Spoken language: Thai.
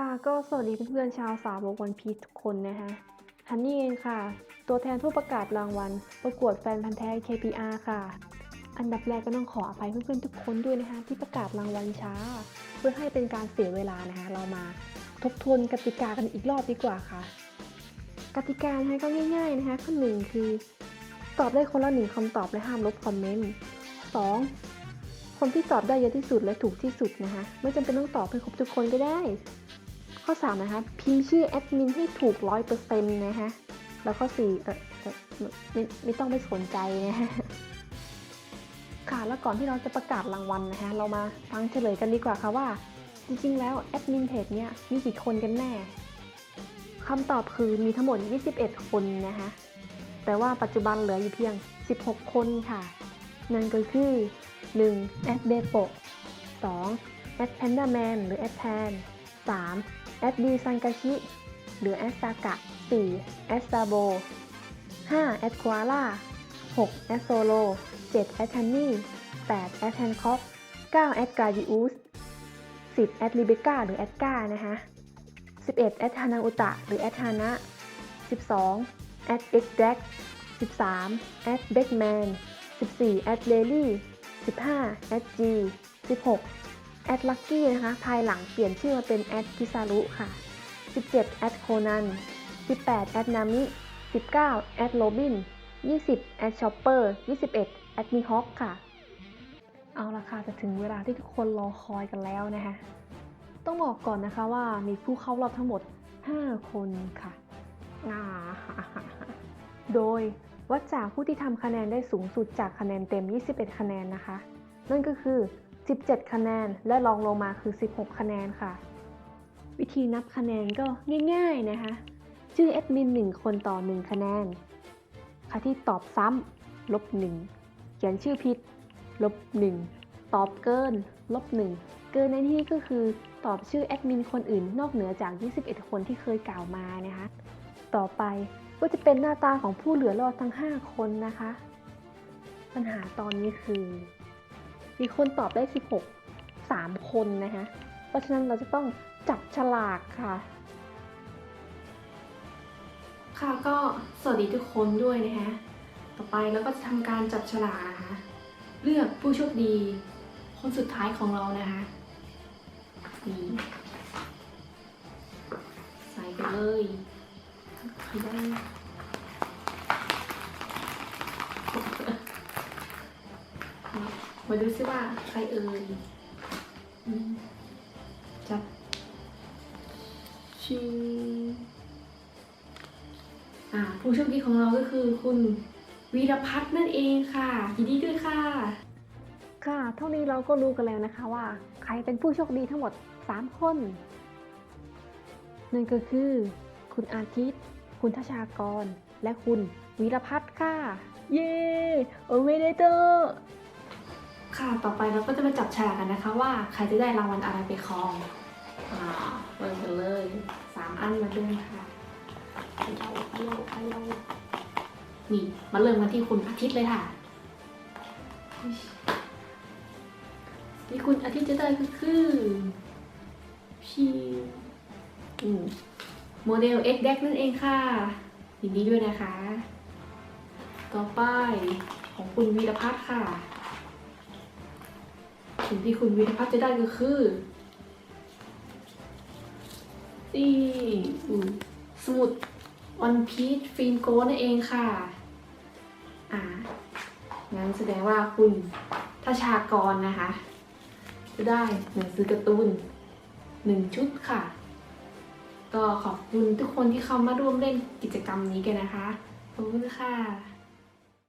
ค่ะก็สวัสดีเพื่อนๆชาวสาวกวันพีชทุกคนนะคะฮันนี่เองค่ะ ตัวแทนผู้ประกาศรางวัล ประกวดแฟนพันธ์แท้ KPR ค่ะ อันดับแรกก็ต้องขออภัยเพื่อนๆทุกคนด้วยนะคะที่ประกาศรางวัลช้า เพื่อให้เป็นการเสียเวลานะคะเรามาทบทวนกติกากันอีกรอบดีกว่าค่ะ กติกานะคะก็ง่าย ๆนะคะข้อหนึ่งคือ ตอบได้คนละหนึ่งคำตอบและห้ามลบคอมเมนต์สองคนที่ตอบได้เยอะที่สุดและถูกที่สุดนะคะไม่จำเป็นต้องตอบให้ครบทุกคนก็ได้ ข้อ 3 นะคะ พิมพ์ชื่อแอดมินให้ถูก 100%นะคะแล้วข้อ 4 เออไม่ไม่ต้องไปสนใจนะฮะค่ะแล้วก่อนที่เราจะประกาศรางวัลนะคะเรามาฟังเฉลยกันดีกว่าค่ะว่า จริงๆ แล้วแอดมินเพจเนี้ยมีกี่คนกันแน่คำตอบคือมีทั้งหมด 21 คนนะคะแต่ว่าปัจจุบันเหลืออยู่เพียง 16 คนค่ะ นั่นก็คือ 1. แอดเบโป 2. แอดแพนด้าแมนหรือแอดแทน 3. แอดดีซังกาชิหรือแอดซากะ 4. แอดซาโบ 5. แอดควาล่า 6. แอดโซโล 7. แอดทันนี่ 8. แอดแฮนคอก 9. แอดกาจิอุส 10. แอดลิเบกาหรือแอดกานะคะ 11. แอดฮานาอุตะ หรือแอดฮานะ 12. แอดเอ็กแดก 13. แอดเบกแมน 14. แอดเลลี่ 15. แอดจี 16. แอดลักกี้นะคะ ภายหลังเปลี่ยนชื่อมาเป็นแอดคิซารุค่ะ 17 แอดโคนัน 18 แอดนามิ 19 แอดโรบิน 20 แอดชอปเปอร์ 21 แอดมีฮอคค่ะ เอาละค่ะจะถึงเวลาที่ทุกคนรอคอยกันแล้วนะคะ ต้องบอกก่อนนะคะว่ามีผู้เข้ารอบทั้งหมด 5 คนค่ะอ่าโดยวัดจากผู้ที่ทำคะแนนได้สูงสุดจากคะแนนเต็ม 21 คะแนนนะคะ นั่นก็คือ 17 คะแนน และรองลงมาคือ 16 คะแนนค่ะ วิธีนับคะแนนก็ง่ายๆนะคะ ชื่อแอดมิน 1 คนต่อ 1 คะแนน ใครที่ตอบซ้ำลบ 1 เขียนชื่อผิดลบ 1 ตอบเกินลบ 1 เกินในที่ก็คือตอบชื่อแอดมินคนอื่นนอกเหนือจาก 21 คนที่เคยกล่าวมานะคะ ต่อไปก็จะเป็นหน้าตาของผู้เหลือรอดทั้ง 5 คนนะคะ ปัญหาตอนนี้คือ มีคนตอบได้ 16 3 คนนะคะ เพราะฉะนั้นเราจะต้องจับฉลากค่ะ ค่ะก็สวัสดีทุกคนด้วยนะคะ ต่อไปเราก็จะทำการจับฉลากนะคะ เลือกผู้โชคดี คนสุดท้ายของเรานะคะนี่ใส่ไปเลยใครได้ มาดูซิว่าใครเอ่ยอืมจับชิงอ่าผู้โชคดีของเราก็คือคุณวีรพัฒน์นั่นเองค่ะยินดีด้วยค่ะ ค่ะ เท่านี้เราก็รู้กันแล้วนะคะว่า ใครเป็นผู้โชคดีทั้งหมด 3 คน นั่นก็คือ คุณอาทิตย์ คุณทชากร และคุณวีรพัฒน์ค่ะ เย้โอเมเดโต ค่ะ ต่อไปเราก็จะมาจับฉลากกันนะคะว่าใครจะได้รางวัลอะไรไปครองอ่าเริ่มกันเลยสามอันมาเดิมค่ะไปเราไปเราไปเรานี่มาเริ่มกันที่คุณอาทิตย์เลยค่ะ ที่คุณอาทิตย์จะได้ก็คือชีโมเดล X d e c นั่นเองค่ะยินดีด้วยนะคะ ต่อไปของคุณวีรพัฒน์ค่ะ สิ่งที่คุณวีรพัฒน์จะได้ก็คือนี่สมุดวันพีชฟิล์มโกนั่นเองค่ะอ่างั้นแสดงว่าคุณทชากรนะคะ จะได้หนังสือการ์ตูนหนึ่งชุดค่ะ ก็ขอบคุณทุกคนที่เข้ามาร่วมเล่นกิจกรรมนี้กันนะคะ ขอบคุณค่ะ